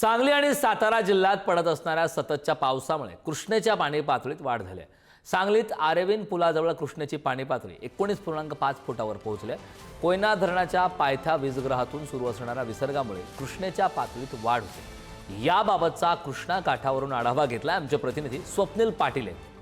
सांगली आणि सातारा जिल्ह्यात पडत असणाऱ्या सततच्या पावसामुळे कृष्णेच्या पाणी पातळीत वाढ झाली आहे. सांगलीत आरेविन पुलाजवळ कृष्णेची पाणी पातळी एकोणीस पूर्णांक पाच फुटावर पोहोचली आहे. कोयना धरणाच्या पायथ्या वीजगृहातून सुरू असणाऱ्या विसर्गामुळे कृष्णेच्या पातळीत वाढ होते. याबाबतचा कृष्णा काठावरून आढावा घेतला आमचे प्रतिनिधी स्वप्नील पाटील आहेत.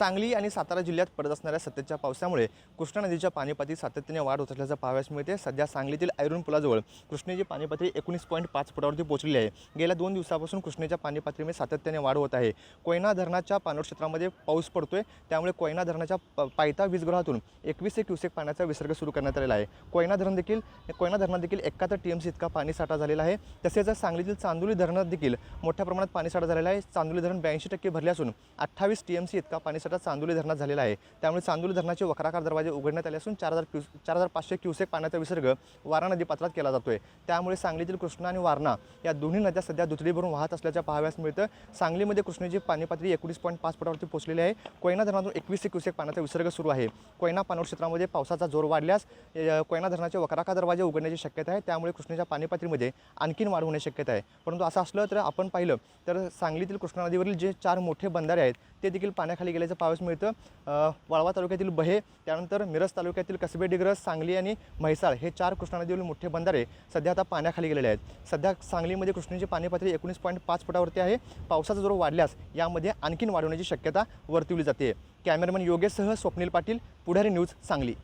सांगली आणि सातारा जिल्ह्यात पडत असणाऱ्या सततच्या पावसामुळे कृष्णा नदीच्या पाणीपातळीत सातत्याने वाढ होत असल्याचं पाहावयास मिळते. सध्या सांगलीतील ऐरून पुलाजवळ कृष्णेची पाणीपातळी एकोणीस पॉईंट पाच फुटावरती पोहोचलेली आहे. गेल्या दोन दिवसापासून कृष्णेच्या पाणीपातळीमध्ये सातत्याने वाढ होत आहे. कोयना धरणाच्या पाणलोट क्षेत्रामध्ये पाऊस पडतोय. त्यामुळे कोयना धरणाच्या प- पायथा वीजगृहातून एकवीस एक क्युसेक पाण्याचा विसर्ग सुरू करण्यात आलेला आहे. कोयना धरण देखील कोयना धरणात देखील एकाहत्तर टी एम सी इतका पाणीसाठा झालेला आहे. तसेच सांगलीतील चांदोली धरणात देखील मोठ्या प्रमाणात पाणीसाठा झालेला आहे. चांदोली धरण ब्याऐंशी टक्के भरले असून अठ्ठावीस टी एम सी इतका पाणीसाठा चांदोली धरणात झालेला आहे. त्यामुळे चांदोली धरणाचे वक्राकार दरवाजे उघडण्यात आले असून चार हजार क्यु चार हजार पाचशे क्युसेक पाण्याचा विसर्ग वारणा नदीपात्रात केला जातोय. त्यामुळे सांगलीतील कृष्णा आणि वारणा या दोन्ही नद्या सध्या दुथडी भरून वाहत असल्याच्या पाहाव्यास मिळतं. सांगलीमध्ये कृष्णेची पाणी पातळी एकोणीस पॉईंट पाच फुटावरती पोहोचलेली आहे. कोयना धरणातून एकवीस क्युसेक पाण्याचा विसर्ग सुरू आहे. कोयना पाणवड क्षेत्रामध्ये पावसाचा जोर वाढल्यास कोयना धरणाचे वक्राकार दरवाजे उघडण्याची शक्यता आहे. त्यामुळे कृष्णेच्या पाणी पातळीमध्ये आणखीन वाढ होण्याची शक्यता आहे. परंतु असं असलं तर आपण पाहिलं तर सांगलीतील कृष्णा नदीवरील जे चार मोठे बंधारे आहेत ते देखील पाण्याखाली गेल्याचं पाहावयास मिळतं. वाळवा तालुक्यातील बहे त्यानंतर मिरज तालुक्यातील कसबे डिग्रस सांगली आणि म्हैसाळ हे चार कृष्णा नदीवरील मोठे बंधारे सध्या आता पाण्याखाली गेलेले आहेत. सध्या सांगलीमध्ये कृष्णेची पाणी पातळी एकोणीस पॉईंट पाच फुटावरती आहे. पावसाचा जोर वाढल्यास यामध्ये आणखीन वाढवण्याची शक्यता वर्तवली जाते. कॅमेरामॅन योगेशसह स्वप्नील पाटील पुढारी न्यूज सांगली.